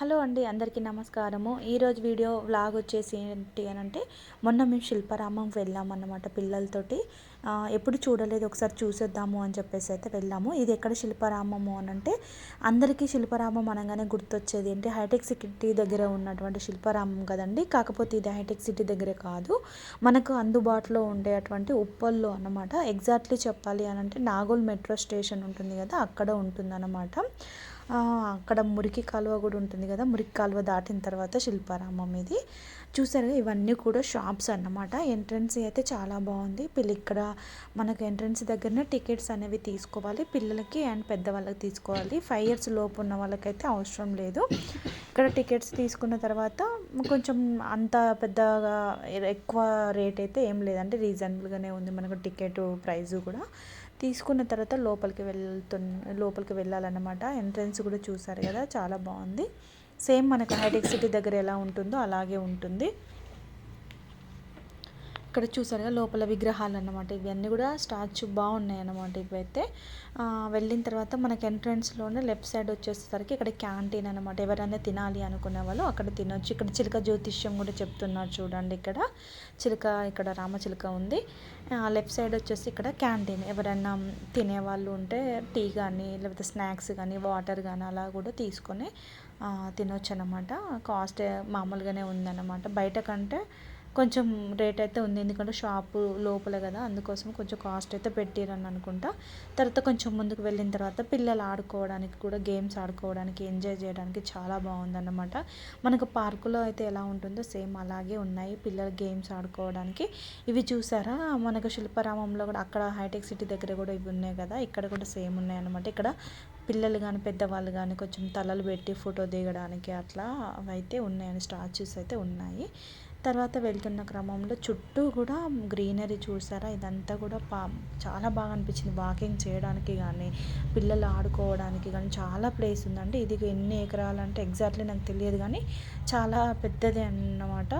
Hello అండి అందరికీ నమస్కారము. ఈరోజు వీడియో వ్లాగ్ వచ్చేసి ఏంటి అని అంటే మొన్న మేము శిల్పారామం వెళ్ళామన్నమాట పిల్లలతోటి. ఎప్పుడు చూడలేదు ఒకసారి చూసేద్దాము అని చెప్పేసి అయితే వెళ్ళాము. ఇది ఎక్కడ శిల్పారామము అని అంటే అందరికీ శిల్పారామం అనగానే గుర్తొచ్చేది ఏంటి హైటెక్ సిటీ దగ్గర ఉన్నటువంటి శిల్పారామం కదండి. కాకపోతే ఇది హైటెక్ సిటీ దగ్గరే కాదు. మనకు అందుబాటులో ఉండేటువంటి ఉప్పల్లో అనమాట ఎగ్జాక్ట్లీ చెప్పాలి అని అంటే నాగోల్ మెట్రో స్టేషన్ ఉంటుంది కదా అక్కడ ఉంటుందన్నమాట. అక్కడ మురికి కాలువ కూడా ఉంటుంది కదా మురికి కాలువ దాటిన తర్వాత శిల్పారామం ఇది. చూసారుగా ఇవన్నీ కూడా షాప్స్ అన్నమాట. ఎంట్రన్స్ అయితే చాలా బాగుంది. పిల్ల ఇక్కడ మనకు ఎంట్రన్స్ దగ్గరనే టికెట్స్ అనేవి తీసుకోవాలి. పిల్లలకి అండ్ పెద్దవాళ్ళకి తీసుకోవాలి. ఫైవ్ ఇయర్స్ లోపు ఉన్న వాళ్ళకైతే అవసరం లేదు. ఇక్కడ టికెట్స్ తీసుకున్న తర్వాత కొంచెం అంత పెద్దగా ఎక్కువ రేట్ అయితే ఏం లేదంటే రీజనబుల్గానే ఉంది మనకు టికెట్ ప్రైస్ కూడా. తీసుకున్న తర్వాత లోపలికి వెళ్తు లోపలికి వెళ్ళాలన్నమాట. ఎంట్రన్స్ కూడా చూసారు కదా చాలా బాగుంది. సేమ్ మనకు హైటెక్ సిటీ దగ్గర ఎలా ఉంటుందో అలాగే ఉంటుంది. ఇక్కడ చూసారుగా లోపల విగ్రహాలు అన్నమాట ఇవన్నీ కూడా స్టాచ్యూ బాగున్నాయి అన్నమాట ఇవైతే వెళ్ళిన తర్వాత మనకి ఎంట్రన్స్లోనే లెఫ్ట్ సైడ్ వచ్చేసరికి ఇక్కడ క్యాంటీన్ అనమాట ఎవరైనా తినాలి అనుకునే వాళ్ళు అక్కడ తినొచ్చు. ఇక్కడ చిలక జ్యోతిష్యం కూడా చెప్తున్నారు చూడండి ఇక్కడ. చిలక ఇక్కడ రామచిలక ఉంది. లెఫ్ట్ సైడ్ వచ్చేసి ఇక్కడ క్యాంటీన్ ఎవరైనా తినేవాళ్ళు ఉంటే టీ కానీ లేకపోతే స్నాక్స్ కానీ వాటర్ కానీ అలా కూడా తీసుకొని తినొచ్చు అనమాట కాస్ట్ మామూలుగానే ఉందన్నమాట. బయట కంటే కొంచెం రేట్ అయితే ఉంది. ఎందుకంటే షాపు లోపల కదా అందుకోసం కొంచెం కాస్ట్ అయితే పెట్టిరని అనుకుంటా. తర్వాత కొంచెం ముందుకు వెళ్ళిన తర్వాత పిల్లలు ఆడుకోవడానికి కూడా గేమ్స్ ఆడుకోవడానికి ఎంజాయ్ చేయడానికి చాలా బాగుందన్నమాట. మనకు పార్కులో అయితే ఎలా ఉంటుందో సేమ్ అలాగే ఉన్నాయి. పిల్లలు గేమ్స్ ఆడుకోవడానికి. ఇవి చూసారా? మనకు శిల్పారామంలో కూడా అక్కడ హైటెక్ సిటీ దగ్గర కూడా ఇవి ఉన్నాయి కదా ఇక్కడ కూడా సేమ్ ఉన్నాయి అనమాట ఇక్కడ పిల్లలు కానీ పెద్దవాళ్ళు కానీ కొంచెం తలలు పెట్టి ఫోటో దిగడానికి అట్లా అవైతే ఉన్నాయని స్టాచ్యూస్ అయితే ఉన్నాయి. తర్వాత వెళ్తున్న క్రమంలో చుట్టూ కూడా గ్రీనరీ చూసారా? ఇదంతా కూడా పా చాలా బాగా అనిపించింది. వాకింగ్ చేయడానికి కానీ పిల్లలు ఆడుకోవడానికి కానీ చాలా ప్లేస్ ఉందండి. ఇది ఎన్ని ఎకరాలు అంటే ఎగ్జాక్ట్లీ నాకు తెలియదు కానీ చాలా పెద్దది అన్నమాట.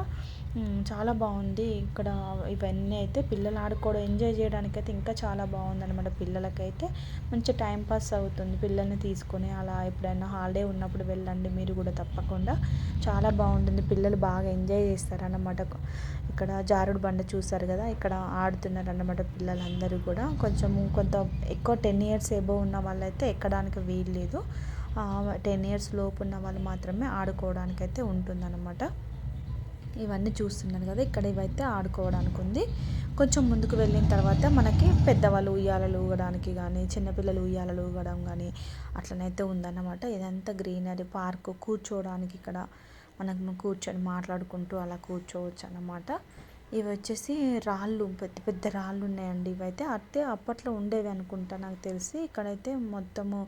చాలా బాగుంది. ఇక్కడ ఇవన్నీ అయితే పిల్లలు ఆడుకోవడం ఎంజాయ్ చేయడానికి అయితే ఇంకా చాలా బాగుంది అనమాట పిల్లలకైతే. మంచి టైం పాస్ అవుతుంది పిల్లల్ని తీసుకొని. అలా ఎప్పుడైనా హాలిడే ఉన్నప్పుడు వెళ్ళండి మీరు కూడా తప్పకుండా. చాలా బాగుంటుంది. పిల్లలు బాగా ఎంజాయ్ చేస్తారన్నమాట. ఇక్కడ జారుడు బండ చూసారు కదా? ఇక్కడ ఆడుతున్నారు అన్నమాట పిల్లలందరూ కూడా. కొంచెం కొంత ఎక్కువ టెన్ ఇయర్స్ ఎబో ఉన్న వాళ్ళైతే ఎక్కడానికి వీలు లేదు టెన్ ఇయర్స్ లోపు ఉన్న వాళ్ళు మాత్రమే ఆడుకోవడానికి అయితే ఉంటుందన్నమాట. ఇవన్నీ చూస్తున్నాను కదా ఇక్కడ ఇవైతే ఆడుకోవడానికి ఉంది. కొంచెం ముందుకు వెళ్ళిన తర్వాత మనకి పెద్దవాళ్ళు ఉయ్యాలలు ఊగడానికి కానీ చిన్నపిల్లలు ఉయ్యాలలు ఊగడం కానీ అట్లనైతే ఉందన్నమాట. ఇదంతా గ్రీనరీ పార్క్ కూర్చోవడానికి ఇక్కడ మనకు కూర్చొని మాట్లాడుకుంటూ అలా కూర్చోవచ్చు అన్నమాట. ఇవి వచ్చేసి రాళ్ళు పెద్ద పెద్ద రాళ్ళు ఉన్నాయండి ఇవైతే. అయితే అప్పట్లో ఉండేవి అనుకుంటా నాకు తెలిసి. ఇక్కడైతే మొత్తము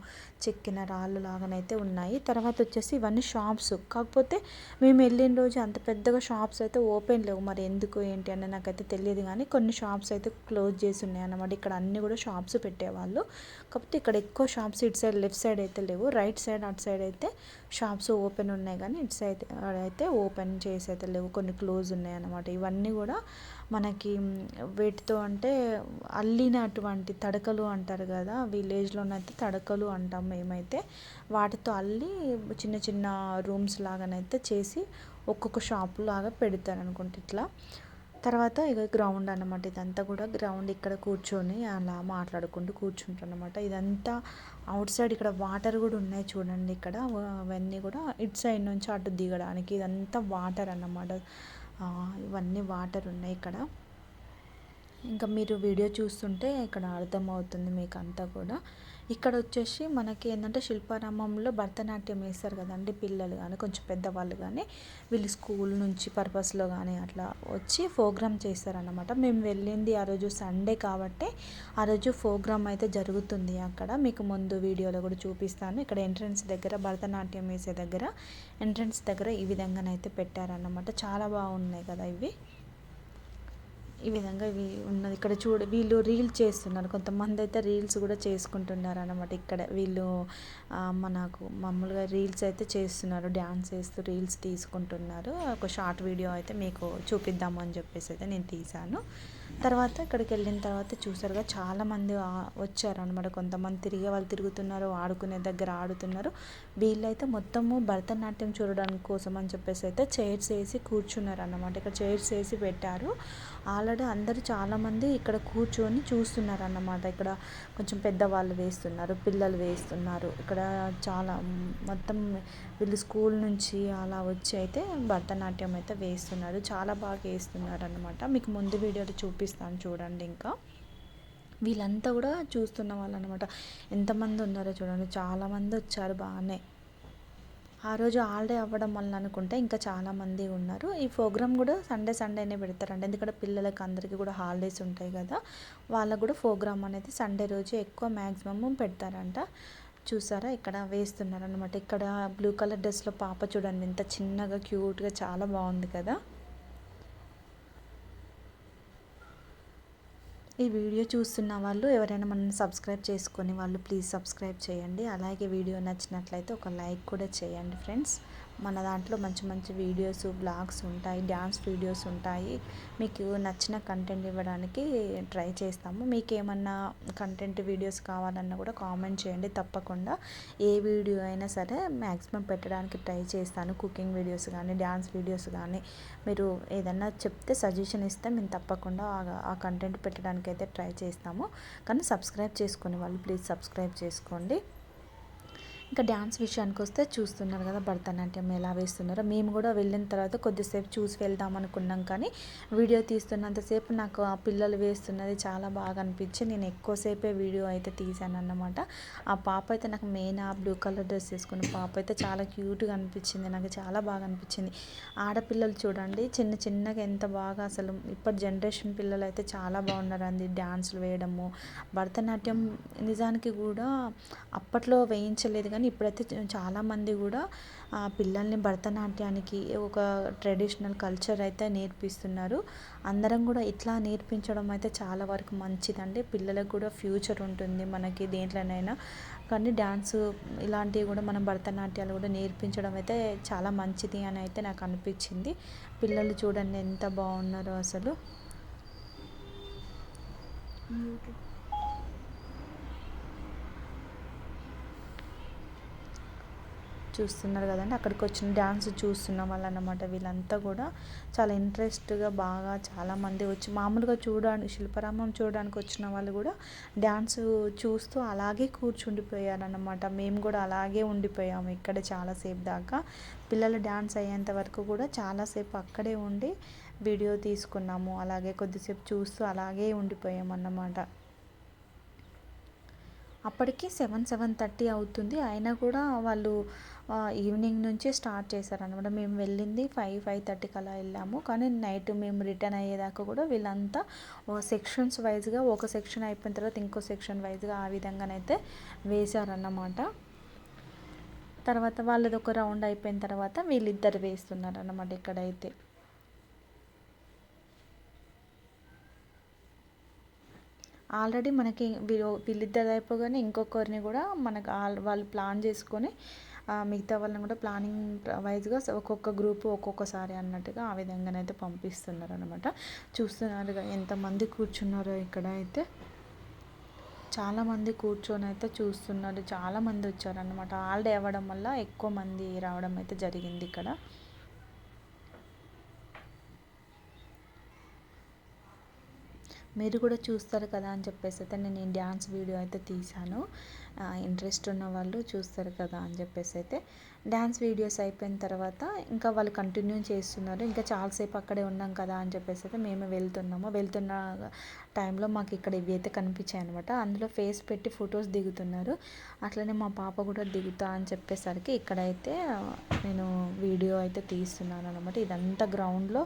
చెక్కిన రాళ్ళు లాగానైతే ఉన్నాయి. తర్వాత వచ్చేసి ఇవన్నీ షాప్స్. కాకపోతే మేము వెళ్ళిన రోజు అంత పెద్దగా షాప్స్ అయితే ఓపెన్ లేవు. మరి ఎందుకు ఏంటి అని నాకైతే తెలియదు కానీ కొన్ని షాప్స్ అయితే క్లోజ్ చేసి ఉన్నాయి అన్నమాట. ఇక్కడ అన్ని కూడా షాప్స్ పెట్టేవాళ్ళు. కాకపోతే ఇక్కడ ఎక్కువ షాప్స్ ఇటు సైడ్ లెఫ్ట్ సైడ్ అయితే లేవు. రైట్ సైడ్ అటు సైడ్ అయితే షాప్స్ ఓపెన్ ఉన్నాయి కానీ ఇటు సైడ్ అయితే ఓపెన్ చేసి అయితే లేవు. కొన్ని క్లోజ్ ఉన్నాయి అన్నమాట. ఇవన్నీ కూడా కూడా మనకి వేటితో అంటే అల్లినటువంటి తడకలు అంటారు కదా విలేజ్లోనైతే తడకలు అంటాం మేమైతే. వాటితో అల్లి చిన్న చిన్న రూమ్స్ లాగానైతే చేసి ఒక్కొక్క షాప్ లాగా పెడతారు అనుకుంటే ఇట్లా. తర్వాత ఇక గ్రౌండ్ అనమాట ఇదంతా కూడా గ్రౌండ్ ఇక్కడ కూర్చొని అలా మాట్లాడుకుంటూ కూర్చుంటారు అనమాట ఇదంతా అవుట్ సైడ్ ఇక్కడ వాటర్ కూడా ఉన్నాయి చూడండి ఇక్కడ. అవన్నీ కూడా ఇటు సైడ్ నుంచి అటు దిగడానికి ఇదంతా వాటర్ అన్నమాట. ఇవన్నీ వాటర్ ఉన్నాయి ఇక్కడ. ఇంకా మీరు వీడియో చూస్తుంటే ఇక్కడ అర్థమవుతుంది మీకు అంతా కూడా. ఇక్కడ వచ్చేసి మనకి ఏంటంటే శిల్పారామంలో భరతనాట్యం వేస్తారు కదండి పిల్లలు కానీ కొంచెం పెద్దవాళ్ళు కానీ వీళ్ళు స్కూల్ నుంచి పర్పస్లో కానీ అట్లా వచ్చి ప్రోగ్రామ్ చేస్తారనమాట మేము వెళ్ళింది ఆ రోజు సండే కాబట్టి ఆ రోజు ప్రోగ్రామ్ అయితే జరుగుతుంది అక్కడ. మీకు ముందు వీడియోలో కూడా చూపిస్తాను. ఇక్కడ ఎంట్రన్స్ దగ్గర భరతనాట్యం వేసే దగ్గర ఎంట్రన్స్ దగ్గర ఈ విధంగానైతే పెట్టారన్నమాట. చాలా బాగున్నాయి కదా ఇవి. ఈ విధంగా ఇవి ఉన్నది. ఇక్కడ చూడ వీళ్ళు రీల్స్ చేస్తున్నారు. కొంతమంది అయితే రీల్స్ కూడా చేసుకుంటున్నారు అనమాట ఇక్కడ. వీళ్ళు మనకు మామూలుగా రీల్స్ అయితే చేస్తున్నారు. డ్యాన్స్ చేస్తూ రీల్స్ తీసుకుంటున్నారు. ఒక షార్ట్ వీడియో అయితే మీకు చూపిద్దాము అని చెప్పేసి అయితే నేను తీశాను. తర్వాత ఇక్కడికి వెళ్ళిన తర్వాత చూసారుగా చాలామంది వచ్చారు అనమాట కొంతమంది తిరిగే వాళ్ళు తిరుగుతున్నారు ఆడుకునే దగ్గర ఆడుతున్నారు. వీళ్ళైతే మొత్తము భరతనాట్యం చూడడానికి కోసం అని చెప్పేసి అయితే చైర్స్ వేసి కూర్చున్నారు అన్నమాట ఇక్కడ చైర్స్ వేసి పెట్టారు. ఆల్రెడీ అందరూ చాలామంది ఇక్కడ కూర్చొని చూస్తున్నారు అన్నమాట ఇక్కడ కొంచెం పెద్దవాళ్ళు వేస్తున్నారు పిల్లలు వేస్తున్నారు. ఇక్కడ చాలా మొత్తం వీళ్ళు స్కూల్ నుంచి అలా వచ్చి అయితే భరతనాట్యం అయితే వేస్తున్నారు. చాలా బాగా వేస్తున్నారు అనమాట మీకు ముందు వీడియోలో చూపిస్తాను చూడండి ఇంకా. వీళ్ళంతా కూడా చూస్తున్న వాళ్ళు అనమాట ఎంతమంది ఉన్నారో చూడండి. చాలామంది వచ్చారు బాగానే. ఆ రోజు హాలిడే అవ్వడం వల్ల అనుకుంటే ఇంకా చాలామంది ఉన్నారు. ఈ ప్రోగ్రామ్ కూడా సండే సండేనే పెడతారండి ఎందుకంటే పిల్లలకి అందరికీ కూడా హాలిడేస్ ఉంటాయి కదా. వాళ్ళకు కూడా ప్రోగ్రామ్ అనేది సండే రోజు ఎక్కువ మ్యాక్సిమం పెడతారంట. చూసారా? ఇక్కడ వేస్తున్నారు అనమాట ఇక్కడ బ్లూ కలర్ డ్రెస్లో పాప చూడండి. ఎంత చిన్నగా క్యూట్గా చాలా బాగుంది కదా? ఈ వీడియో చూస్తున్న వాళ్ళు ఎవరైనా మనల్ని సబ్స్క్రైబ్ చేసుకొని వాళ్ళు ప్లీజ్ సబ్స్క్రైబ్ చేయండి. అలాగే వీడియో నచ్చినట్లయితే ఒక లైక్ కూడా చేయండి ఫ్రెండ్స్. మన దాంట్లో మంచి మంచి వీడియోస్ బ్లాగ్స్ ఉంటాయి డ్యాన్స్ వీడియోస్ ఉంటాయి. మీకు నచ్చిన కంటెంట్ ఇవ్వడానికి ట్రై చేస్తాము. మీకు ఏమన్నా కంటెంట్ వీడియోస్ కావాలన్నా కూడా కామెంట్ చేయండి. తప్పకుండా ఏ వీడియో అయినా సరే మ్యాక్సిమం పెట్టడానికి ట్రై చేస్తాను. కుకింగ్ వీడియోస్ కానీ డ్యాన్స్ వీడియోస్ కానీ. మీరు ఏదన్నా చెప్తే సజెషన్ ఇస్తే మేము తప్పకుండా ఆ కంటెంట్ పెట్టడానికి అయితే ట్రై చేస్తాము. కానీ సబ్స్క్రైబ్ చేసుకునే వాళ్ళు ప్లీజ్ సబ్స్క్రైబ్ చేసుకోండి. ఇంకా డ్యాన్స్ విషయానికి వస్తే చూస్తున్నారు కదా భరతనాట్యం ఎలా వేస్తున్నారో. మేము కూడా వెళ్ళిన తర్వాత కొద్దిసేపు చూసి వెళ్దాం అనుకున్నాం కానీ వీడియో తీస్తున్నంతసేపు నాకు ఆ పిల్లలు వేస్తున్నది చాలా బాగా అనిపించి నేను ఎక్కువసేపే వీడియో అయితే తీశాను అన్నమాట. ఆ పాప అయితే నాకు మెయిన్ ఆ బ్లూ కలర్ డ్రెస్ వేసుకున్న పాప అయితే చాలా క్యూట్గా అనిపించింది. నాకు చాలా బాగా అనిపించింది. ఆడపిల్లలు చూడండి చిన్న చిన్నగా ఎంత బాగా అసలు ఇప్పటి జనరేషన్ పిల్లలు అయితే చాలా బాగున్నారు అంది డ్యాన్సులు వేయడము. భరతనాట్యం నిజానికి కూడా అప్పట్లో వేయించలేదు కానీ కానీ ఇప్పుడైతే చాలామంది కూడా పిల్లల్ని భరతనాట్యానికి ఒక ట్రెడిషనల్ కల్చర్ అయితే నేర్పిస్తున్నారు. అందరం కూడా ఇట్లా నేర్పించడం అయితే చాలా వరకు మంచిదండి. పిల్లలకు కూడా ఫ్యూచర్ ఉంటుంది మనకి దేంట్లోనైనా. కానీ డ్యాన్స్ ఇలాంటివి కూడా మనం భరతనాట్యాలు కూడా నేర్పించడం అయితే చాలా మంచిది అని అయితే నాకు అనిపించింది. పిల్లలు చూడండి ఎంత బాగున్నారో అసలు. చూస్తున్నారు కదండి. అక్కడికి వచ్చిన డ్యాన్స్ చూస్తున్న వాళ్ళు అన్నమాట వీళ్ళంతా కూడా చాలా ఇంట్రెస్ట్గా బాగా చాలామంది వచ్చి మామూలుగా చూడడానికి శిల్పరామం చూడడానికి వచ్చిన వాళ్ళు కూడా డ్యాన్స్ చూస్తూ అలాగే కూర్చుండిపోయారన్నమాట. మేము కూడా అలాగే ఉండిపోయాము ఇక్కడ చాలాసేపు దాకా. పిల్లలు డ్యాన్స్ అయ్యేంత వరకు కూడా చాలాసేపు అక్కడే ఉండి వీడియో తీసుకున్నాము. అలాగే కొద్దిసేపు చూస్తూ అలాగే ఉండిపోయామన్నమాట. అప్పటికి సెవెన్ సెవెన్ థర్టీ అవుతుంది. అయినా కూడా వాళ్ళు ఈవినింగ్ నుంచే స్టార్ట్ చేశారనమాట మేము వెళ్ళింది ఫైవ్ ఫైవ్ థర్టీకి అలా వెళ్ళాము. కానీ నైట్ మేము రిటర్న్ అయ్యేదాకా కూడా వీళ్ళంతా సెక్షన్స్ వైజ్గా ఒక సెక్షన్ అయిపోయిన తర్వాత ఇంకో సెక్షన్ వైజ్గా ఆ విధంగానైతే వేశారన్నమాట. తర్వాత వాళ్ళది ఒక రౌండ్ అయిపోయిన తర్వాత వీళ్ళిద్దరు వేస్తున్నారు అన్నమాట ఇక్కడైతే. ఆల్రెడీ మనకి వీళ్ళిద్దరు అయిపోగానే ఇంకొకరిని కూడా మనకు వాళ్ళు ప్లాన్ చేసుకొని మిగతా వాళ్ళని కూడా ప్లానింగ్ వైజ్గా ఒక్కొక్క గ్రూప్ ఒక్కొక్కసారి అన్నట్టుగా ఆ విధంగానైతే పంపిస్తున్నారు అనమాట చూస్తున్నారు ఎంతమంది కూర్చున్నారో ఇక్కడ అయితే. చాలామంది కూర్చొని అయితే చూస్తున్నారు. చాలామంది వచ్చారనమాట హాలిడే అవ్వడం వల్ల ఎక్కువ మంది రావడం అయితే జరిగింది ఇక్కడ. మీరు కూడా చూస్తారు కదా అని చెప్పేసి అయితే నేను డ్యాన్స్ వీడియో అయితే తీశాను. ఇంట్రెస్ట్ ఉన్న వాళ్ళు చూస్తారు కదా అని చెప్పేసి అయితే డ్యాన్స్ వీడియోస్ అయిపోయిన తర్వాత ఇంకా వాళ్ళు కంటిన్యూ చేస్తున్నారు. ఇంకా చాలాసేపు అక్కడే ఉన్నాం కదా అని చెప్పేసి అయితే మేము వెళ్తున్నాము. వెళ్తున్న టైంలో మాకు ఇక్కడ ఇవి అయితే కనిపించాయి అనమాట అందులో ఫేస్ పెట్టి ఫొటోస్ దిగుతున్నారు. అట్లనే మా పాప కూడా దిగుతా అని చెప్పేసరికి ఇక్కడైతే నేను వీడియో అయితే తీస్తున్నాను అనమాట ఇదంతా గ్రౌండ్లో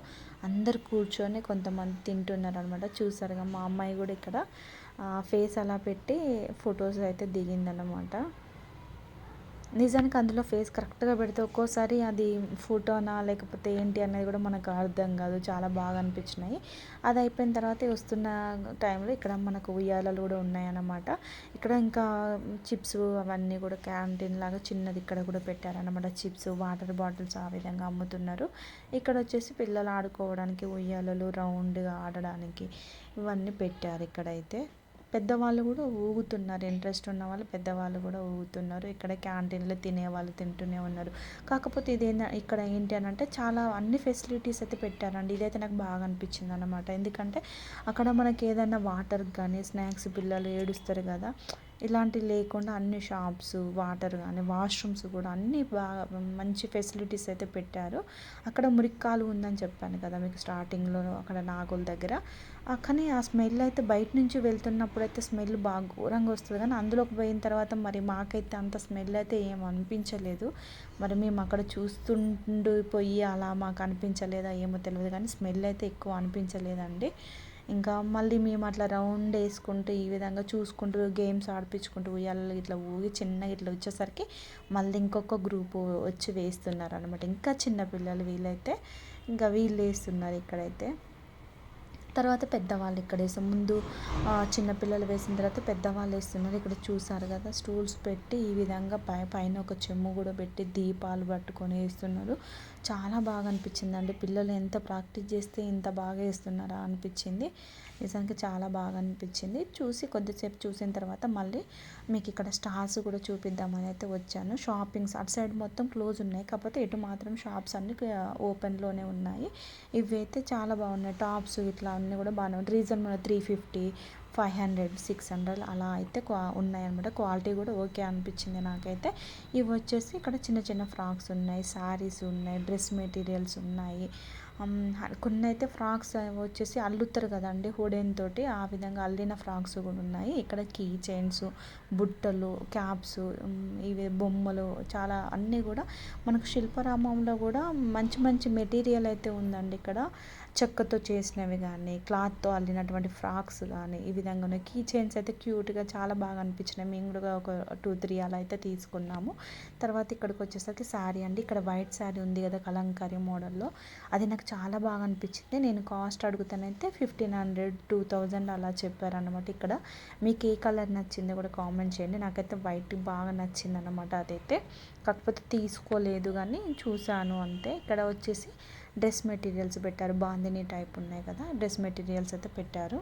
అందరు కూర్చొని కొంతమంది తింటున్నారు అనమాట చూసారుగా మా అమ్మాయి కూడా ఇక్కడ ఫేస్ అలా పెట్టి ఫొటోస్ అయితే దిగిందనమాట నిజానికి అందులో ఫేస్ కరెక్ట్గా పెడితే ఒక్కోసారి అది ఫోటోనా లేకపోతే ఏంటి అనేది కూడా మనకు అర్థం కాదు. చాలా బాగా అనిపించినాయి. అది అయిపోయిన తర్వాత వస్తున్న టైంలో ఇక్కడ మనకు ఉయ్యాలలు కూడా ఉన్నాయన్నమాట. ఇక్కడ ఇంకా చిప్స్ అవన్నీ కూడా క్యాంటీన్ లాగా చిన్నది ఇక్కడ కూడా పెట్టారనమాట చిప్స్ వాటర్ బాటిల్స్ ఆ విధంగా అమ్ముతున్నారు. ఇక్కడ వచ్చేసి పిల్లలు ఆడుకోవడానికి ఉయ్యాలలు రౌండ్గా ఆడడానికి ఇవన్నీ పెట్టారు ఇక్కడైతే. పెద్దవాళ్ళు కూడా ఊగుతున్నారు. ఇంట్రెస్ట్ ఉన్న వాళ్ళు పెద్దవాళ్ళు కూడా ఊగుతున్నారు. ఇక్కడ క్యాంటీన్లో తినే వాళ్ళు తింటూనే ఉన్నారు. కాకపోతే ఇదేంట ఇక్కడ ఏంటి అని అంటే చాలా అన్ని ఫెసిలిటీస్ అయితే పెట్టారండి. ఇదైతే నాకు బాగా అనిపించింది అనమాట ఎందుకంటే అక్కడ మనకి ఏదైనా వాటర్ కానీ స్నాక్స్ పిల్లలు ఏడుస్తారు కదా. ఇలాంటివి లేకుండా అన్ని షాప్స్ వాటర్ కానీ వాష్రూమ్స్ కూడా అన్నీ బాగా మంచి ఫెసిలిటీస్ అయితే పెట్టారు. అక్కడ మురిక్కాలు ఉందని చెప్పాను కదా మీకు స్టార్టింగ్లో అక్కడ నాగుల దగ్గర. కానీ ఆ స్మెల్ అయితే బయట నుంచి వెళ్తున్నప్పుడు అయితే స్మెల్ బాగా ఘోరంగా వస్తుంది. కానీ అందులోకి పోయిన తర్వాత మరి మాకైతే అంత స్మెల్ అయితే ఏం అనిపించలేదు. మరి మేము అక్కడ చూస్తుండిపోయి అలా మాకు అనిపించలేదా ఏమో తెలియదు కానీ స్మెల్ అయితే ఎక్కువ అనిపించలేదండి. ఇంకా మళ్ళీ మేము అట్లా రౌండ్ వేసుకుంటూ ఈ విధంగా చూసుకుంటూ గేమ్స్ ఆడిపించుకుంటూ ఉయ్యాలలో ఇట్లా ఊగి చిన్నగా ఇట్లా వచ్చేసరికి మళ్ళీ ఇంకొక గ్రూపు వచ్చి వేస్తున్నారు అనమాట ఇంకా చిన్నపిల్లలు వీళ్ళైతే ఇంకా వీళ్ళు వేస్తున్నారు ఇక్కడైతే. తర్వాత పెద్దవాళ్ళు ఇక్కడ వేసాం ముందు చిన్నపిల్లలు వేసిన తర్వాత పెద్దవాళ్ళు వేస్తున్నారు. ఇక్కడ చూసారు కదా స్టూల్స్ పెట్టి ఈ విధంగా పై పైన ఒక చెమ్ము కూడా పెట్టి దీపాలు పట్టుకొని వేస్తున్నారు. చాలా బాగా అనిపించింది అండి పిల్లలు ఎంత ప్రాక్టీస్ చేస్తే ఇంత బాగా వేస్తున్నారా అనిపించింది. నిజానికి చాలా బాగా అనిపించింది చూసి కొద్దిసేపు చూసిన తర్వాత మళ్ళీ మీకు ఇక్కడ స్టార్స్ కూడా చూపిద్దామని అయితే వచ్చాను. షాపింగ్స్ అటు సైడ్ మొత్తం క్లోజ్ ఉన్నాయి. కాకపోతే ఇటు మాత్రం షాప్స్ అన్ని ఓపెన్లోనే ఉన్నాయి. ఇవైతే చాలా బాగున్నాయి. టాప్స్ ఇట్లా అన్నీ కూడా బాగానే ఉన్నాయి. మన three fifty five hundred six hundred అలా అయితే క్వా ఉన్నాయన్నమాట. క్వాలిటీ కూడా ఓకే అనిపించింది నాకైతే. ఇవి వచ్చేసి ఇక్కడ చిన్న చిన్న ఫ్రాక్స్ ఉన్నాయి శారీస్ ఉన్నాయి డ్రెస్ మెటీరియల్స్ ఉన్నాయి. కొన్ని అయితే ఫ్రాక్స్ వచ్చేసి అల్లుతారు కదండి హుడెన్ తోటి ఆ విధంగా అల్లిన ఫ్రాక్స్ కూడా ఉన్నాయి. ఇక్కడ కీ చైన్స్ బుట్టలు క్యాప్స్ ఇవి బొమ్మలు చాలా అన్నీ కూడా మనకు శిల్పరామంలో కూడా మంచి మంచి మెటీరియల్ అయితే ఉందండి ఇక్కడ. చెక్కతో చేసినవి కానీ క్లాత్తో అల్లినటువంటి ఫ్రాక్స్ కానీ ఈ విధంగా కీ చైన్స్ అయితే క్యూట్గా చాలా బాగా అనిపించినాయి. మేము కూడా ఒక టూ త్రీ అలా అయితే తీసుకున్నాము. తర్వాత ఇక్కడికి వచ్చేసరికి శారీ అండి. ఇక్కడ వైట్ శారీ ఉంది కదా కలంకారీ మోడల్లో. అది నాకు చాలా బాగా అనిపించింది. నేను కాస్ట్ అడుగుతానైతే ఫిఫ్టీన్ హండ్రెడ్ టూ థౌజండ్ అలా చెప్పారనమాట ఇక్కడ. మీకు ఏ కలర్ నచ్చిందో కూడా కామెంట్ చేయండి. నాకైతే వైట్ బాగా నచ్చింది అనమాట అదైతే. కాకపోతే తీసుకోలేదు కానీ చూశాను అంతే. ఇక్కడ వచ్చేసి డ్రెస్ మెటీరియల్స్ పెట్టారు. బాందిని టైప్ ఉన్నాయి కదా డ్రెస్ మెటీరియల్స్ అయితే పెట్టారు.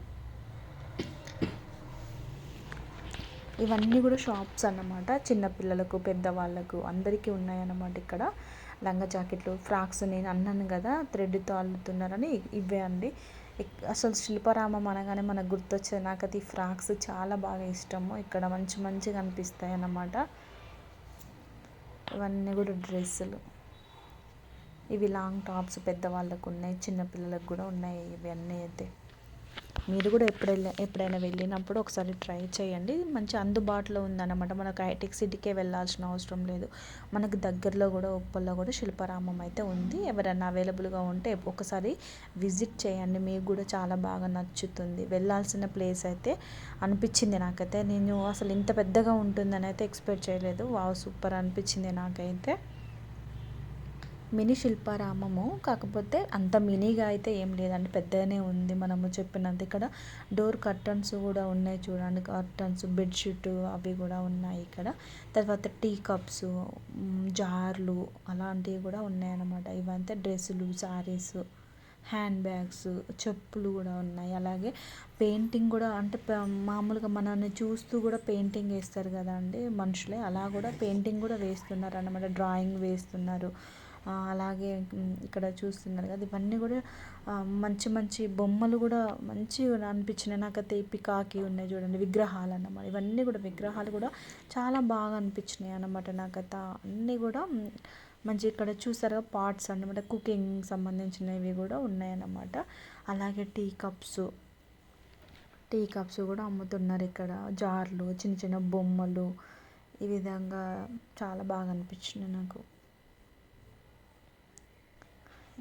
ఇవన్నీ కూడా షాప్స్ అన్నమాట. చిన్నపిల్లలకు పెద్దవాళ్ళకు అందరికీ ఉన్నాయన్నమాట ఇక్కడ. లంగా జాకెట్లు ఫ్రాక్స్ నేను అన్నాను కదా థ్రెడ్తో అల్లుతున్నారని ఇవే అండి. అసలు శిల్పరామం అనగానే మనకు గుర్తొచ్చే నాకు అది ఫ్రాక్స్ చాలా బాగా ఇష్టము. ఇక్కడ మంచి మంచిగా అనిపిస్తాయి అన్నమాట ఇవన్నీ కూడా డ్రెస్సులు. ఇవి లాంగ్ టాప్స్ పెద్దవాళ్ళకు ఉన్నాయి చిన్నపిల్లలకు కూడా ఉన్నాయి ఇవన్నీ అయితే. మీరు కూడా ఎప్పుడైనా ఎప్పుడైనా వెళ్ళినప్పుడు ఒకసారి ట్రై చేయండి. మంచి అందుబాటులో ఉందన్నమాట. మనకు హైటెక్ సిటీకే వెళ్ళాల్సిన అవసరం లేదు. మనకు దగ్గరలో కూడా ఉప్పల్లో కూడా శిల్పారామం అయితే ఉంది. ఎవరైనా అవైలబుల్గా ఉంటే ఒకసారి విజిట్ చేయండి. మీకు కూడా చాలా బాగా నచ్చుతుంది. వెళ్ళాల్సిన ప్లేస్ అయితే అనిపించింది నాకైతే. నేను అసలు ఇంత పెద్దగా ఉంటుందని అయితే ఎక్స్పెక్ట్ చేయలేదు. వావ్ సూపర్ అనిపించింది నాకైతే. మినీ శిల్పారామము కాకపోతే అంత మినీగా అయితే ఏం లేదండి. పెద్దగానే ఉంది మనము చెప్పినంత ఇక్కడ. డోర్ కర్టన్స్ కూడా ఉన్నాయి చూడండి. కర్టన్స్ బెడ్షీట్ అవి కూడా ఉన్నాయి ఇక్కడ. తర్వాత టీ కప్స్ జార్లు అలాంటివి కూడా ఉన్నాయన్నమాట. ఇవంతా డ్రెస్సులు శారీస్ హ్యాండ్ బ్యాగ్స్ చెప్పులు కూడా ఉన్నాయి. అలాగే పెయింటింగ్ కూడా అంటే మామూలుగా మనల్ని చూస్తూ కూడా పెయింటింగ్ వేస్తారు కదండి మనుషులే. అలా కూడా పెయింటింగ్ కూడా వేస్తున్నారు అన్నమాట డ్రాయింగ్ వేస్తున్నారు. అలాగే ఇక్కడ చూస్తున్నారు కదా ఇవన్నీ కూడా మంచి మంచి బొమ్మలు కూడా మంచిగా అనిపించినాయి. నాకైతే పికాకి ఉన్నాయి చూడండి విగ్రహాలు అన్నమాట ఇవన్నీ కూడా విగ్రహాలు కూడా చాలా బాగా అనిపించినాయి అన్నమాట నాకైతే. అన్నీ కూడా మంచి ఇక్కడ చూసారుగా పార్ట్స్ అన్నమాట కుకింగ్ సంబంధించినవి కూడా ఉన్నాయన్నమాట. అలాగే టీ కప్స్ టీ కప్స్ కూడా అమ్ముతున్నారు ఇక్కడ. జార్లు చిన్న చిన్న బొమ్మలు ఈ విధంగా చాలా బాగా అనిపించింది నాకు.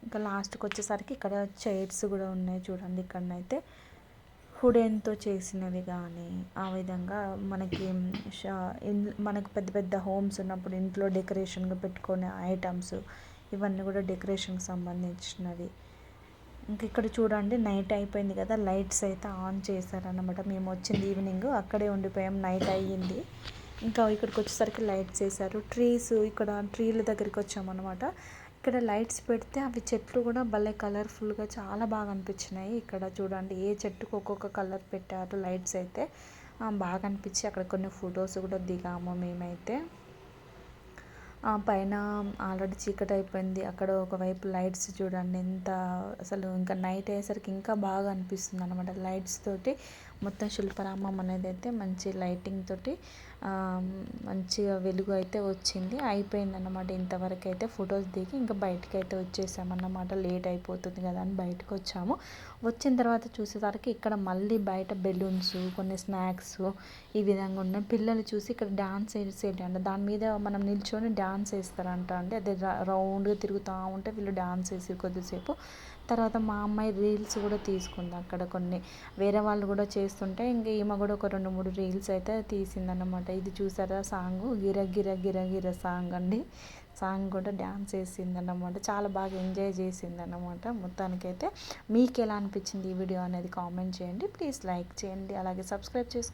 ఇంకా లాస్ట్కి వచ్చేసరికి ఇక్కడ చైర్స్ కూడా ఉన్నాయి చూడండి. ఇక్కడనైతే హుడెన్తో చేసినవి కానీ ఆ విధంగా మనకి షా- మనకు పెద్ద పెద్ద హోమ్స్ ఉన్నప్పుడు ఇంట్లో డెకరేషన్గా పెట్టుకునే ఐటమ్స్ ఇవన్నీ కూడా డెకరేషన్కి సంబంధించినవి. ఇంకా ఇక్కడ చూడండి నైట్ అయిపోయింది కదా లైట్స్ అయితే ఆన్ చేశారనమాట మేము వచ్చింది ఈవినింగ్ అక్కడే ఉండిపోయాం నైట్ అయ్యింది. ఇంకా ఇక్కడికి వచ్చేసరికి లైట్స్ వేశారు. ట్రీస్ ఇక్కడ ట్రీల దగ్గరికి వచ్చామన్నమాట. ఇక్కడ లైట్స్ పెడితే అవి చెట్లు కూడా భలే కలర్ఫుల్గా చాలా బాగా అనిపించినాయి. ఇక్కడ చూడండి ఏ చెట్టుకు ఒక్కొక్క కలర్ పెట్టారు లైట్స్ అయితే. బాగా అనిపించి అక్కడ కొన్ని ఫొటోస్ కూడా దిగాము మేమైతే. పైన ఆల్రెడీ చీకటి అయిపోయింది. అక్కడ ఒకవైపు లైట్స్ చూడండి ఎంత అసలు ఇంకా నైట్ అయ్యేసరికి ఇంకా బాగా అనిపిస్తుంది అనమాట లైట్స్ తోటి మొత్తం శిల్పరామం అనేది అయితే మంచి లైటింగ్ తోటి మంచిగా వెలుగు అయితే వచ్చింది. అయిపోయింది అన్నమాట ఇంతవరకు అయితే ఫొటోస్ దిగి ఇంకా బయటకు అయితే వచ్చేసామన్నమాట. లేట్ అయిపోతుంది కదా అని బయటకు వచ్చాము వచ్చిన తర్వాత చూసేసరికి ఇక్కడ మళ్ళీ బయట బెలూన్స్ కొన్ని స్నాక్స్ ఈ విధంగా ఉన్నాయి. పిల్లలు చూసి ఇక్కడ డ్యాన్స్ వేసేటి అంట. దాని మీద మనం నిల్చొని డ్యాన్స్ వేస్తారంట అండి. అదే రౌండ్గా తిరుగుతూ ఉంటే వీళ్ళు డ్యాన్స్ వేసి కొద్దిసేపు తర్వాత మా అమ్మాయి రీల్స్ కూడా తీసుకుంది అక్కడ కొన్ని. వేరే వాళ్ళు కూడా చేస్తుంటే ఇంక ఈమె కూడా ఒక రెండు మూడు రీల్స్ అయితే తీసిందన్నమాట. ఇది చూసారా సాంగ్? గిర గిర గిర గిర సాంగ్ అండి. సాంగ్ కూడా డ్యాన్స్ వేసింది అన్నమాట చాలా బాగా ఎంజాయ్ చేసిందన్నమాట మొత్తానికైతే. మీకు ఎలా అనిపించింది ఈ వీడియో అనేది కామెంట్ చేయండి. ప్లీజ్ లైక్ చేయండి. అలాగే సబ్స్క్రైబ్ చేసుకోండి